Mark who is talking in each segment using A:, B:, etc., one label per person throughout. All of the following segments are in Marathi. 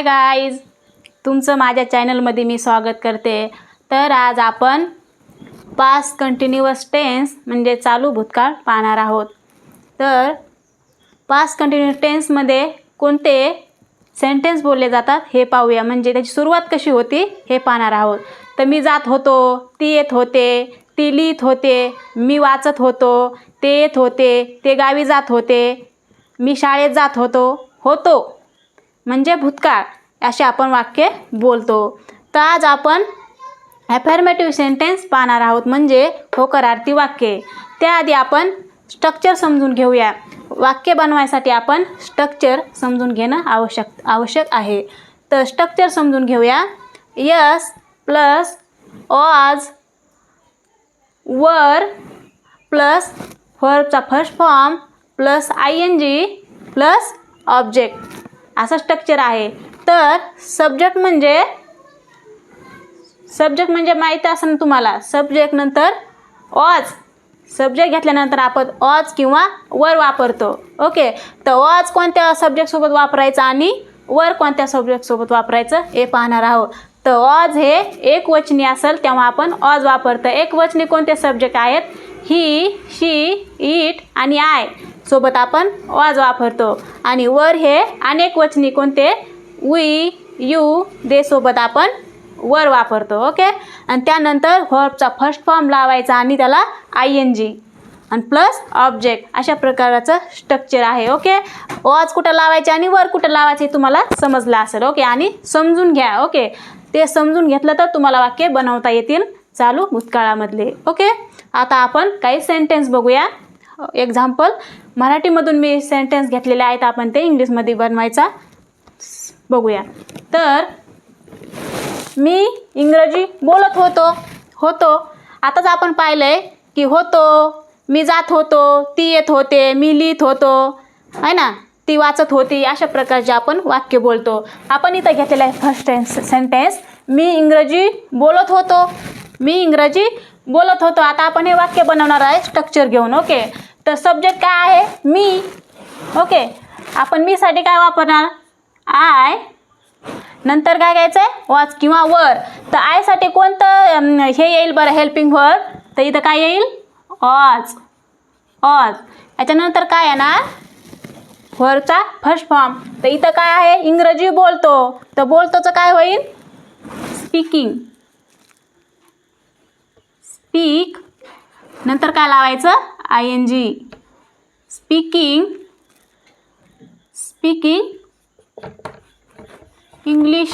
A: हाय गाईज तुमचं माझ्या चॅनलमध्ये मी स्वागत करते. तर आज आपण पास्ट कंटिन्युअस टेन्स म्हणजे चालू भूतकाळ पाहणार आहोत. तर पास्ट कंटिन्युअस टेन्समध्ये कोणते सेंटेन्स बोलले जातात हे पाहूया. म्हणजे त्याची सुरुवात कशी होती हे पाहणार आहोत. तर मी जात होतो ती येत होते ती लिहित होते मी वाचत होतो ते येत होते ते गावी जात होते मी शाळेत जात होतो होतो. म्हणजे भूतकाळ. असे आपण वाक्य बोलतो. तर आज आपण ॲफर्मेटिव्ह सेंटेन्स पाहणार आहोत. म्हणजे होकारार्थी वाक्ये. त्याआधी आपण स्ट्रक्चर समजून घेऊया. वाक्य बनवायसाठी आपण स्ट्रक्चर समजून घेणं आवश्यक आवश्यक आहे. तर स्ट्रक्चर समजून घेऊया. यस प्लस ऑज वर plus फॉरचा first form plus I N G plus object असं स्ट्रक्चर आहे. तर सब्जेक्ट म्हणजे सब्जेक्ट म्हणजे माहीत असेल तुम्हाला. सब्जेक्ट नंतर ऑज सब्जेक्ट घेतल्यानंतर आपण ऑज किंवा वर वापरतो. ओके तर ऑज कोणत्या सब्जेक्टसोबत वापरायचं आणि वर कोणत्या सब्जेक्टसोबत वापरायचं हे पाहणार आहोत. तर ऑज हे एक वचनी असेल तेव्हा आपण ऑज वापरतो. एक वचनी कोणते सब्जेक्ट आहेत? ही शी इट आणि आय सोबत आपण ऑज वापरतो. आणि वर हे अनेक वचनी कोणते? वी यू दे सोबत आपण वर वापरतो ओके आणि त्यानंतर व्हर्बचा फर्स्ट फॉर्म लावायचा आणि त्याला आय एन जी आणि प्लस ऑब्जेक्ट अशा प्रकारचं स्ट्रक्चर आहे ओके ऑज कुठं लावायचे आणि वर कुठं लावायचे हे तुम्हाला समजलं असेल ओके आणि समजून घ्या ओके ते समजून घेतलं तर तुम्हाला वाक्य बनवता येतील चालू भूतकाळामधले ओके आता आपण काही सेंटेन्स बघूया. एक्झाम्पल मराठीमधून मी सेंटेन्स घेतलेले आहेत आपण ते इंग्लिशमध्ये बनवायचा बघूया. तर मी इंग्रजी बोलत होतो होतो. आताच आपण पाहिलं आहे की होतो मी जात होतो ती येत होते मी लिहित होतो. आहे ना? ती वाचत होती अशा प्रकारचे आपण वाक्य बोलतो. आपण इथं घेतलेलं आहे फर्स्ट टेन्स सेंटेन्स मी इंग्रजी बोलत होतो मी इंग्रजी बोलत होतो. आता आपण हे वाक्य बनवणार आहे स्ट्रक्चर घेऊन ओके तर सब्जेक्ट काय आहे? मी ओके आपण मीसाठी काय वापरणार? आय. नंतर काय घ्यायचं आहे वॉच किंवा वर. तर आयसाठी कोणतं हे येईल बरं हेल्पिंग वर तर इथं काय येईल? ऑज ऑज याच्यानंतर काय येणार? वरचा फर्स्ट फॉर्म तर इथं काय आहे? इंग्रजी बोलतो. तर बोलतोचं काय होईल? स्पीकिंग स्पीक नंतर काय लावायचं? I N G speaking speaking English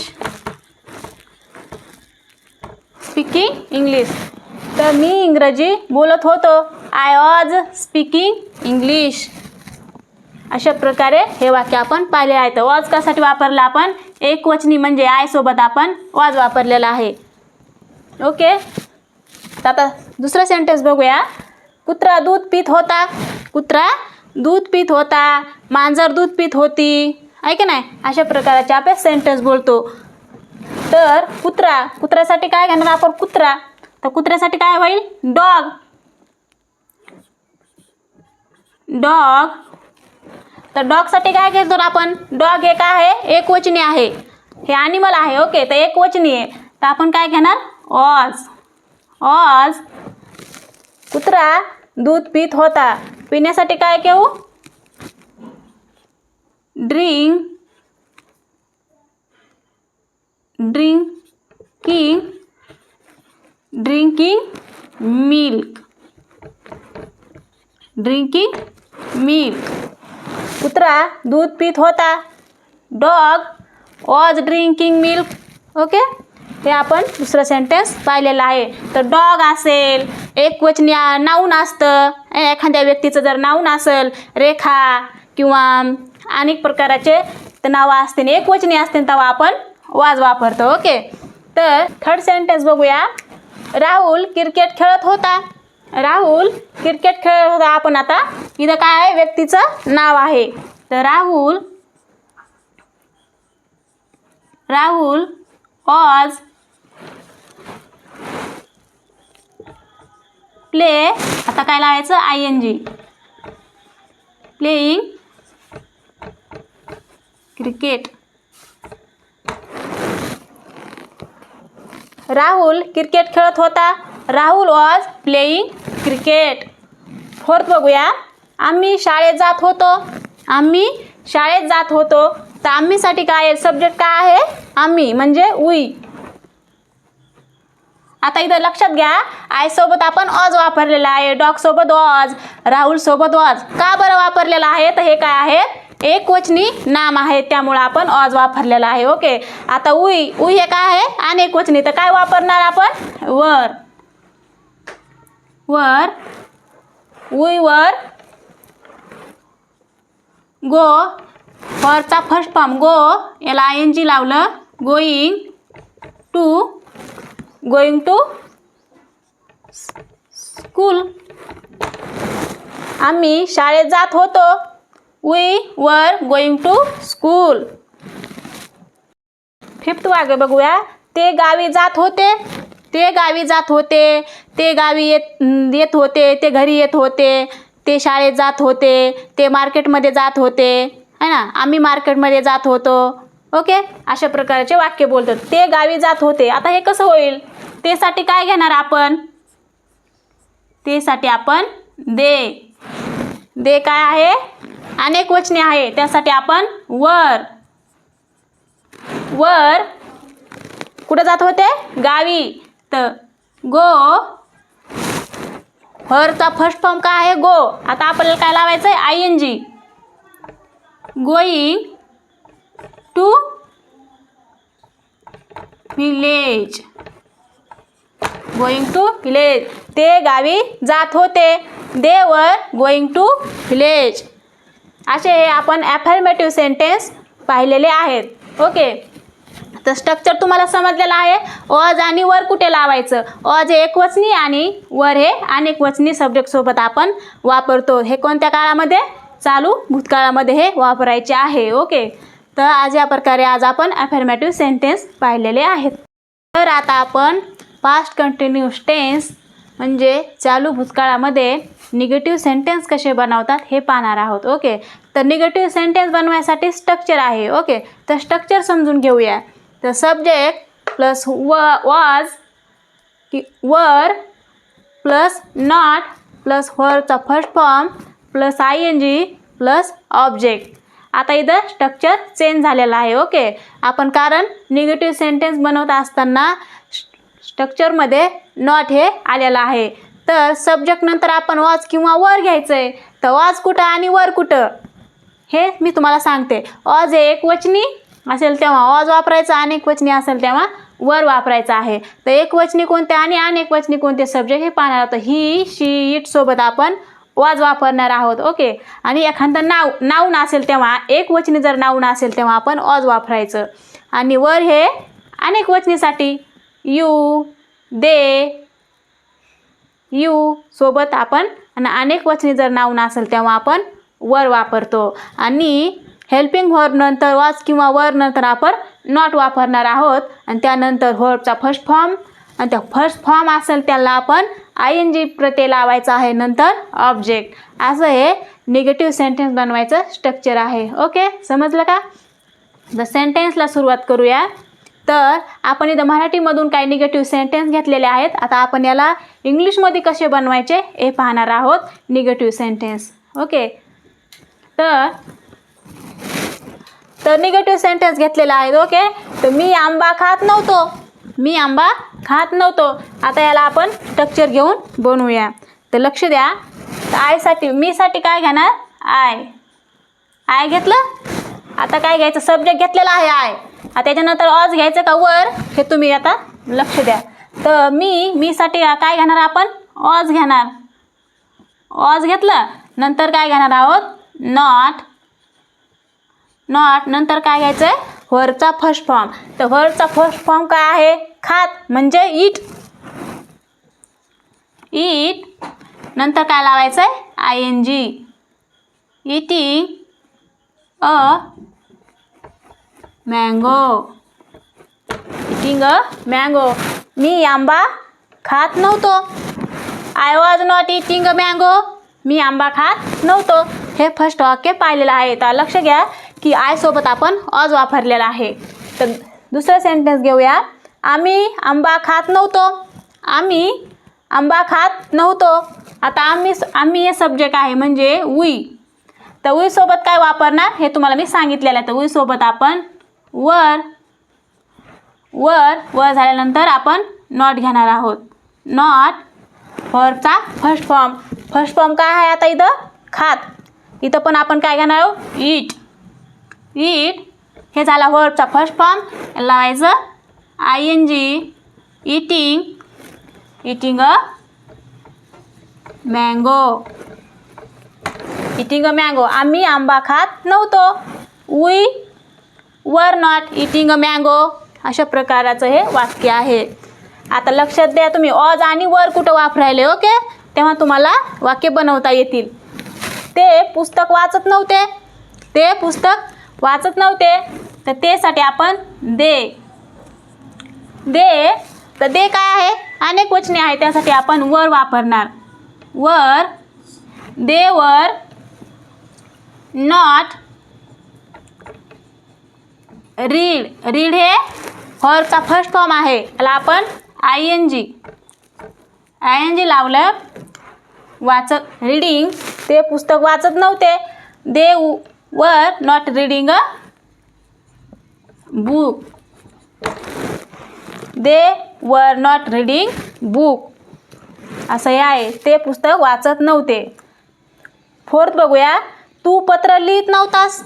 A: speaking English तर मी इंग्रजी बोलत होतो. आय वॉज स्पीकिंग इंग्लिश अशा प्रकारे हे वाक्य आपण पाहिले आहे. तर वॉज कशासाठी वापरलं आपण? एक वचनी म्हणजे आय सोबत आपण वॉज वापरलेला आहे. ओके तर आता दुसरा सेंटेन्स बघूया. कुत्रा दूध पित होता. कुत्रा दूध पित होता. मांजर दूध पित होती. आहे की नाही? अशा प्रकारचे आपण सेंटेन्स बोलतो. तर कुत्रा कुत्र्यासाठी काय घेणार आपण कुत्रा? तर कुत्र्यासाठी काय होईल? डॉग डॉग तर डॉगसाठी काय घेतो आपण? डॉग हे काय आहे एक वचनी आहे. हे ॲनिमल आहे ओके तर एक वचनी आहे. तर आपण काय घेणार? ऑज ऑज कुत्रा दूध पित होता. पिण्यासाठी काय घेऊ drink drinking drinking milk drinking milk. कुत्रा दूध पित होता. Dog was drinking milk okay हे आपण दुसरं सेंटेन्स पाहिलेलं आहे. तर डॉग असेल एक वचनी नाऊन असतं. एखाद्या व्यक्तीचं जर नाऊन असेल रेखा किंवा अनेक प्रकाराचे तर नावं असतील एकवचनी असतील तेव्हा आपण वाज वापरतो ओके? तर थर्ड सेंटेन्स बघूया. राहुल क्रिकेट खेळत होता. राहुल क्रिकेट खेळत होता. आपण आता इथं काय आहे? व्यक्तीचं नाव आहे. तर राहुल राहुल ऑज प्ले आता काय लावायचं? I N G playing cricket. Rahul cricket खेळत होता. Rahul was playing cricket fourth बघूया. आम्ही शाळेत जात होतो. आम्ही शाळेत जात होतो. तर आम्हीसाठी काय आहे सब्जेक्ट काय आहे? आम्ही म्हणजे उई आता इथं लक्षात घ्या. आयसोबत आपण ऑज वापरलेला आहे. डॉगसोबत ऑज राहुलसोबत ऑज का बरं वापरलेलं आहे? तर हे काय आहे? एकवचनी नाम आहे त्यामुळं आपण ऑज वापरलेला आहे ओके? आता उई उई हे काय आहे? अनेक वचनी. तर काय वापरणार आपण? वर. वर. उई वर. गो. वरचा फर्स्ट फॉर्म गो. याला आय एन जी लावलं going to going to school आम्ही शाळेत जात होतो. We were going to school fifth वागे बघूया. ते गावी जात होते. ते गावी जात होते. ते गावी येत येत होते. ते घरी येत होते. ते शाळेत जात होते. ते मार्केटमध्ये जात होते. है ना? आम्ही मार्केटमध्ये जात होतो. ओके अशा प्रकारचे वाक्य बोलतात. ते गावी जात होते. आता हे कसं होईल? तेसाठी काय घेणार आपण? तेसाठी आपण दे. दे काय आहे? अनेक वचने आहे त्यासाठी आपण वर वर कुठं जात होते? गावी तर गो हरचा फर्स्ट फॉर्म काय आहे? गो. आता आपल्याला काय लावायचं आहे I N G going to village going to village ते गावी जात होते. दे वर गोईंग टू विलेज असे हे आपण ॲफर्मेटिव्ह सेंटेन्स पाहिलेले आहेत. ओके तर स्ट्रक्चर तुम्हाला समजलेलं आहे. ऑज आणि वर कुठे लावायचं? ऑज हे एकवचनी आणि वर हे अनेक वचनी सब्जेक्टसोबत आपण वापरतो. हे कोणत्या काळामध्ये? चालू भूतकाळामध्ये हे वापरायचे आहे. ओके तर आज या प्रकारे आज आपण ॲफर्मॅटिव्ह सेंटेन्स पाहिलेले आहेत. तर आता आपण पास्ट कंटिन्यूस टेन्स म्हणजे चालू भूतकाळामध्ये निगेटिव्ह सेंटेन्स कसे बनवतात हे पाहणार आहोत ओके तर निगेटिव्ह सेंटेन्स बनवायसाठी स्ट्रक्चर आहे ओके तर स्ट्रक्चर समजून घेऊया. तर सब्जेक्ट प्लस व वॉज की वर प्लस नॉट प्लस वरचा first form plus I N G plus object आता इथं स्ट्रक्चर चेंज झालेलं आहे ओके आपण कारण निगेटिव्ह सेंटेन्स बनवत असताना स्ट्रक्चरमध्ये नॉट हे आलेलं आहे. तर सब्जेक्ट नंतर आपण वॉज किंवा वर घ्यायचं आहे तर वॉज कुठं आणि वर कुठं? हे मी तुम्हाला सांगते. ऑज हे एक वचनी असेल तेव्हा ऑज वापरायचं अनेक वचनी असेल तेव्हा वर वापरायचं आहे. तर एक वचनी कोणते आणि अनेक वचनी कोणते सब्जेक्ट हे पाहणार आहोत. ही शी इट सोबत आपण वाज वापरणार आहोत. ओके? आणि एखादं नाव नाऊन असेल तेव्हा एक वचनी जर नाऊन असेल तेव्हा आपण ऑज वापरायचं. आणि वर हे अनेक वचनीसाठी. यू दे यू सोबत आपण आणि अनेक वचनी जर नाव असेल तेव्हा आपण वर वापरतो. आणि हेल्पिंग व्हर्ब नंतर वाच किंवा वर नंतर आपण नॉट वापरणार आहोत. आणि त्यानंतर व्हर्बचा फर्स्ट फॉर्म आणि त्या फर्स्ट फॉर्म असेल त्याला आपण आय एन जी प्रत्यय लावायचा आहे नंतर ऑब्जेक्ट असं हे निगेटिव्ह सेंटेन्स बनवायचं स्ट्रक्चर आहे. ओके समजलं का? द सेंटेन्सला सुरुवात करूया. तर आपण इथं मराठीमधून काही निगेटिव्ह सेंटेन्स घेतलेले आहेत. आता आपण याला इंग्लिशमध्ये कसे बनवायचे हे पाहणार आहोत. निगेटिव्ह सेंटेन्स ओके तर तर निगेटिव्ह सेंटेन्स घेतलेला आहे. ओके तर मी आंबा खात नव्हतो. मी आंबा खात नव्हतो. आता याला आपण स्ट्रक्चर घेऊन बनवूया. तर लक्ष द्या. तर आयसाठी मीसाठी काय घेणार? आय आय घेतलं? आता काय घ्यायचं? सब्जेक्ट घेतलेला आहे आय आता त्याच्यानंतर ऑज घ्यायचं का वर? हे तुम्ही आता लक्ष द्या. तर मी मीसाठी काय घेणार आपण? ऑज घेणार. ऑज घेतलं नंतर काय घेणार आहोत? नॉट नॉट नंतर काय घ्यायचं आहे वरचा फर्स्ट फॉर्म तर वरचा फर्स्ट फॉर्म काय आहे? खात म्हणजे इट इट नंतर काय लावायचं आहे I N G eating a mango eating a mango मी आंबा खात नव्हतो I was not eating a mango मी आंबा खात नव्हतो हे फर्स्ट वाक्य पाहिलेलं आहे तर लक्ष घ्या की आय सोबत आपण ऑज वापरलेला आहे तर दुसरं सेंटेन्स घेऊया आम्ही आंबा खात नव्हतो आम्ही आंबा खात नव्हतो आता आम्ही आम्ही हे सब्जेक्ट आहे म्हणजे उई तर उईसोबत काय वापरणार हे तुम्हाला मी सांगितलेलं आहे तर उईसोबत आपण वर वर वर झाल्यानंतर आपण नॉट घेणार आहोत. नॉट फॉरचा फर्स्ट फॉर्म फर्स्ट फॉर्म काय आहे आता इथं? खात. इथं पण आपण काय घेणार आहोत? इट इट हे झाला वर्बचा फर्स्ट फॉर्म लावायचं I N G eating eating a mango eating a mango आम्ही आंबा खात नव्हतो. We were not eating a mango अशा प्रकाराचं हे वाक्य आहे. आता लक्षात द्या तुम्ही ऑज आणि वर कुठं वापरायले ओके तेव्हा तुम्हाला वाक्य बनवता येतील. ते पुस्तक वाचत नव्हते. ते पुस्तक वाचत नव्हते. तर तेसाठी आपण दे. दे तर दे काय आहे? अनेक वचने आहे त्यासाठी आपण वर वापरणार. वर दे वर नॉट रीड रीड हे हॉरचा फर्स्ट फॉर्म आहे. त्याला आपण I N G I N G लावलं वाचत रीडिंग ते पुस्तक वाचत नव्हते. They were not reading a book they were not reading book असं हे आहे. ते पुस्तक वाचत नव्हते. फोर्थ बघूया. तू पत्र लिहित नव्हतास.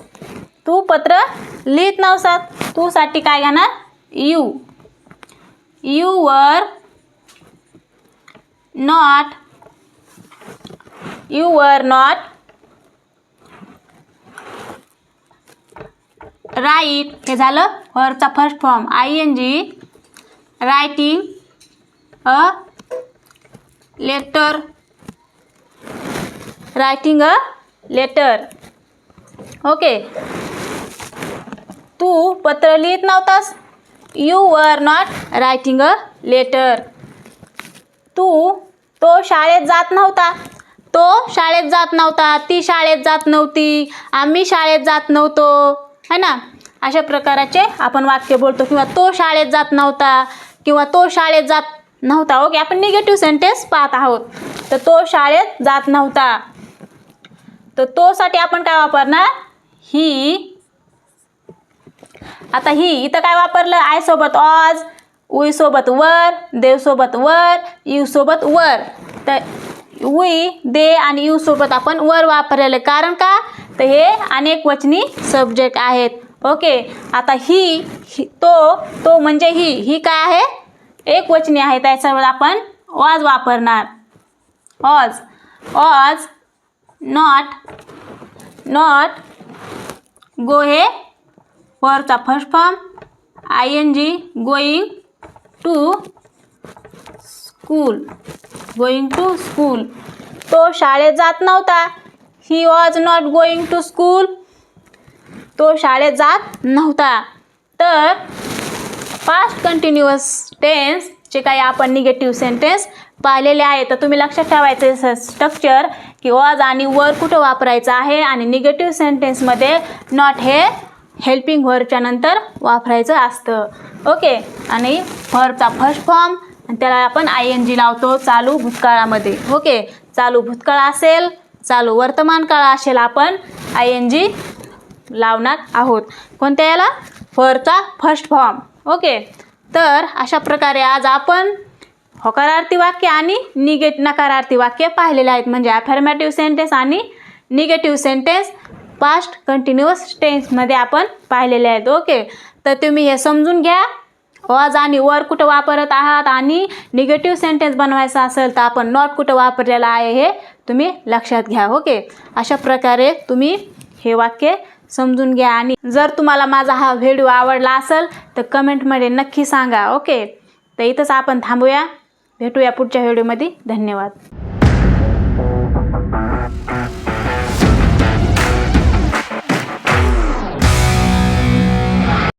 A: तू पत्र लिहित नवसात तू साठी काय घेणार? You. You were not you were not write हे झालं वरचा first form I N G writing a letter writing a letter okay तू पत्र लिहित नव्हतास? You were not writing a letter तू तो शाळेत जात नव्हता. तो शाळेत जात नव्हता. ती शाळेत जात नव्हती. आम्ही शाळेत जात नव्हतो. है ना? अशा प्रकाराचे आपण वाक्य बोलतो. किंवा तो शाळेत जात नव्हता. किंवा तो शाळेत जात नव्हता. ओके आपण निगेटिव्ह सेंटेन्स पाहत आहोत. तर तो शाळेत जात नव्हता. तर तोसाठी आपण काय वापरणार? ही आता ही इथं काय वापरलं? आय सोबत ऑज उई सोबत वर देव सोबत वर यू सोबत वर. तर उई दे आणि यू सोबत आपण वर वापरलेलं कारण का? तर हे अनेक वचनी सब्जेक्ट आहेत. ओके आता ही ही तो तो म्हणजे ही. ही काय आहे? एक वचनी आहे. त्याच्यावर आपण ऑज वापरणार. ऑज. ऑज नॉट नॉट गो हे वरचा first form I N G going to school going to school तो शाळेत जात नव्हता. He was not going to school तो शाळेत जात नव्हता. तर पास्ट कंटिन्युअस टेन्सचे काही आपण निगेटिव्ह सेंटेन्स पाहिलेले आहे तर तुम्ही लक्षात ठेवायचे स्ट्रक्चर की वॉज आणि वर कुठं वापरायचं आहे आणि निगेटिव्ह सेंटेन्समध्ये नॉट हे हेल्पिंग व्हरच्या नंतर वापरायचं असतं. ओके आणि व्हर्बचा फर्स्ट फॉर्म आणि त्याला आपण आय एन जी लावतो चालू भूतकाळामध्ये. ओके चालू भूतकाळ असेल चालू वर्तमान काळ असेल आपण आय एन जी लावणार आहोत. कोणत्या याला? फरचा फर्स्ट फॉर्म ओके तर अशा प्रकारे आज आपण होकारार्थी वाक्य आणि निगेट नकारार्थी वाक्य पाहिलेले आहेत. म्हणजे अफर्मॅटिव्ह सेंटेन्स आणि निगेटिव्ह सेंटेन्स पास्ट कंटिन्युअस टेन्समध्ये आपण पाहिलेले आहेत ओके तर तुम्ही हे समजून घ्या. वॉज आणि वर कुठं वापरत आहात आणि निगेटिव्ह सेंटेन्स बनवायचा असेल तर आपण नॉट कुठं वापरलेलं आहे हे तुम्ही लक्षात घ्या ओके अशा प्रकारे तुम्ही हे वाक्य समजून घ्या. आणि जर तुम्हाला माझा हा व्हिडिओ आवडला असेल तर कमेंटमध्ये नक्की सांगा ओके तर इथंच आपण थांबूया. भेटूया पुढच्या व्हिडिओमध्ये धन्यवाद.